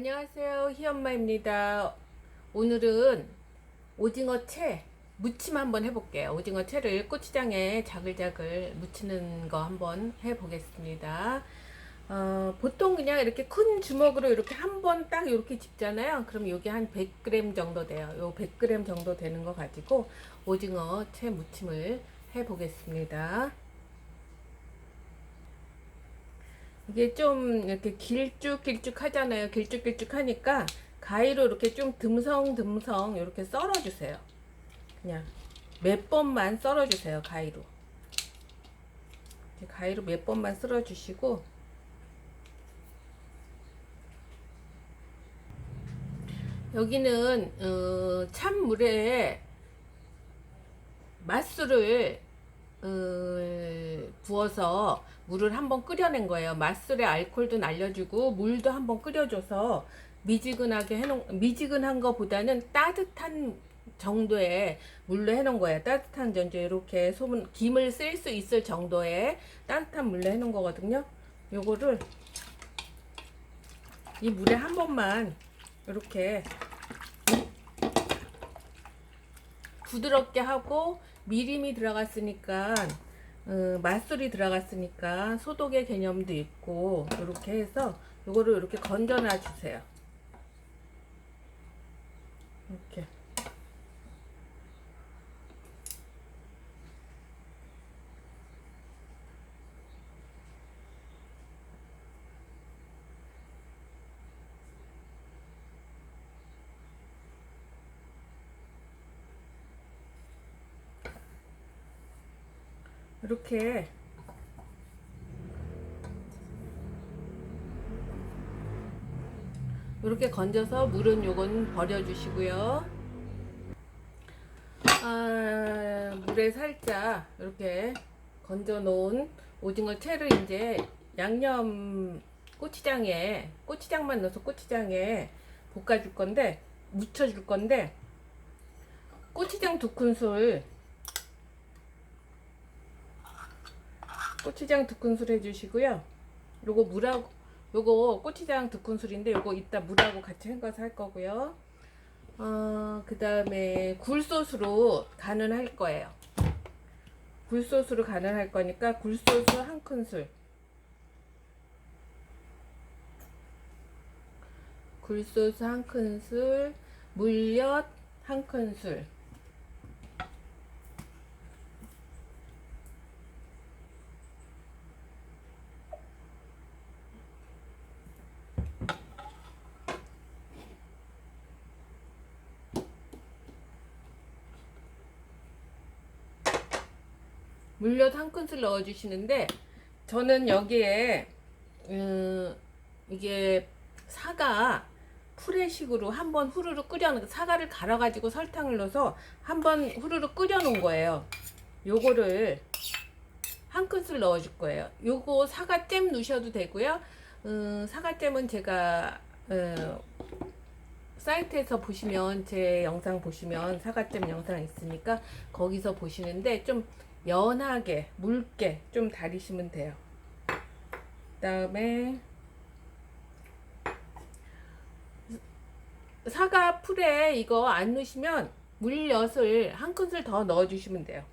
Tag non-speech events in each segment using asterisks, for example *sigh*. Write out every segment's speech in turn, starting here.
안녕하세요. 희엄마입니다. 오늘은 오징어 채 무침 한번 해볼게요. 오징어 채를 고추장에 자글자글 무치는 거 한번 해보겠습니다. 어, 보통 그냥 이렇게 큰 주먹으로 이렇게 한 번 딱 이렇게 집잖아요. 그럼 이게 한 100g 정도 돼요. 요 100g 정도 되는 거 가지고 오징어 채 무침을 해보겠습니다. 이게 좀 이렇게 길쭉길쭉 하잖아요. 길쭉길쭉 하니까 가위로 이렇게 좀 듬성듬성 이렇게 썰어주세요. 그냥 몇 번만 썰어주세요. 가위로. 가위로 몇 번만 썰어주시고 여기는 어, 찬물에 맛술을 어, 부어서 물을 한번 끓여낸 거예요. 맛술에 알콜도 날려주고 물도 한번 끓여줘서 미지근하게 해놓은 미지근한 거보다는 따뜻한 정도의 물로 해놓은 거예요. 따뜻한 전주 이렇게 소분 김을 쓸 수 있을 정도의 따뜻한 물로 해놓은 거거든요. 요거를 이 물에 한 번만 이렇게 부드럽게 하고 미림이 들어갔으니까 어, 맛술이 들어갔으니까 소독의 개념도 있고 이렇게 해서 이거를 이렇게 건져놔 주세요. 이렇게 이렇게 이렇게 건져서 물은 요건 버려주시고요. 아, 물에 살짝 이렇게 건져 놓은 오징어 채를 이제 양념 고추장에 고추장만 넣어서 고추장에 볶아줄 건데 묻혀줄 건데 고추장 두 큰술 고추장 두 큰술 해주시고요. 요거 물하고 요거 고추장 두 큰술인데 요거 이따 물하고 같이 헹궈서 할 거고요. 어, 그 다음에 굴소스로 간을 할 거예요. 굴소스로 간을 할 거니까 굴소스 한 큰술. 굴소스 한 큰술, 물엿 한 큰술. 물엿 한 큰술 넣어주시는데 저는 여기에 음, 이게 사과 프레식으로 한번 후루루 끓여놓은 사과를 갈아가지고 설탕을 넣어서 한번 후루루 끓여놓은 거예요. 요거를 한 큰술 넣어줄 거예요. 요거 사과잼 넣으셔도 되고요. 음, 사과잼은 제가 어, 사이트에서 보시면 제 영상 보시면 사과잼 영상 있으니까 거기서 보시는데 좀 연하게 묽게 좀 다리시면 돼요. 그 다음에 사과 풀에 이거 안 넣으시면 물엿을 한 큰술 더 넣어주시면 돼요.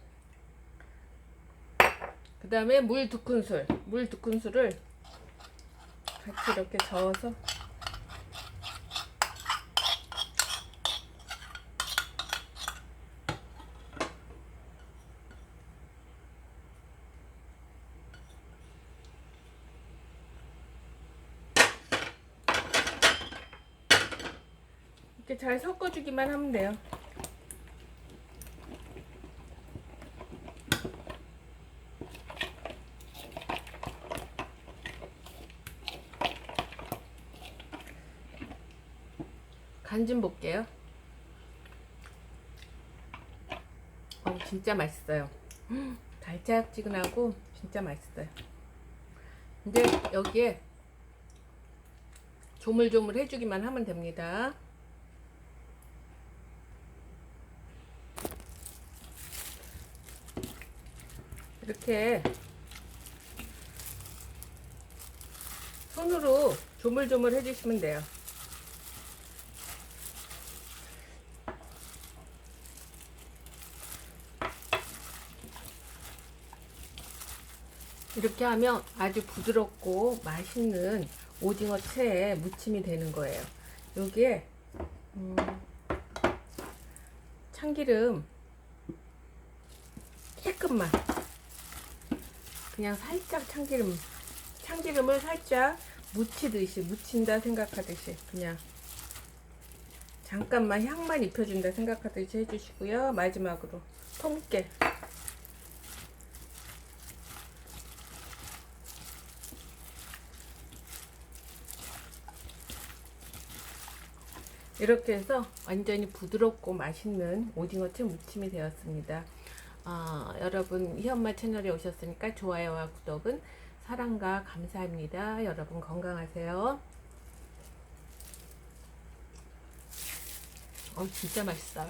그 다음에 물 두 큰술, 물 두 큰술을 같이 이렇게 저어서 이렇게 잘 섞어주기만 하면 돼요. 간 좀 볼게요. 어, 진짜 맛있어요. 음, *gasps* 달짝지근하고 진짜 맛있어요. 이제 여기에 조물조물 해주기만 하면 됩니다. 이렇게 손으로 조물조물 해주시면 돼요. 이렇게 하면 아주 부드럽고 맛있는 오징어 채에 무침이 되는 거예요. 여기에 음, 참기름 깨끗만 그냥 살짝 참기름 참기름을 살짝 묻히듯이 묻힌다 생각하듯이 그냥 잠깐만 향만 입혀준다 생각하듯이 해주시고요. 마지막으로 통깨 이렇게 해서 완전히 부드럽고 맛있는 오징어채 무침이 되었습니다. 아, 여러분 희엄마 채널에 오셨으니까 좋아요와 구독은 사랑과 감사합니다. 여러분 건강하세요. 어 진짜 맛있어요.